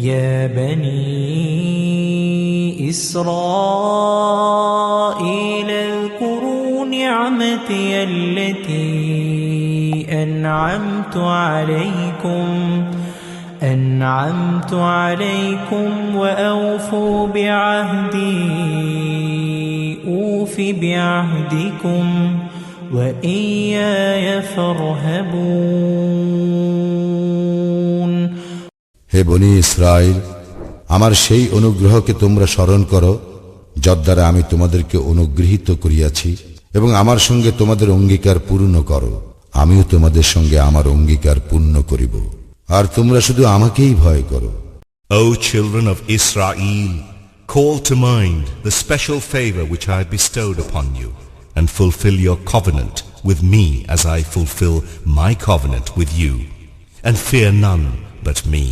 يا بني إسرائيل اذكروا نعمتي التي أنعمت عليكم أنعمت عليكم وأوفوا بعهدي أوف بعهدكم وإياي فارهبون. হে বনি ইসরায়েল আমার সেই অনুগ্রহকে তোমরা স্মরণ করো যদ্বারা আমি তোমাদেরকে অনুগৃহীত করিয়াছি এবং আমার সঙ্গে তোমাদের অঙ্গীকার পূর্ণ করো আমিও তোমাদের সঙ্গে আমার অঙ্গীকার পূর্ণ করিব আর তোমরা শুধু আমাকেই ভয় করো O children of Israel, call to mind the special favor which I bestowed upon you, and fulfill your covenant with me as I fulfill my covenant with you, and fear none but me.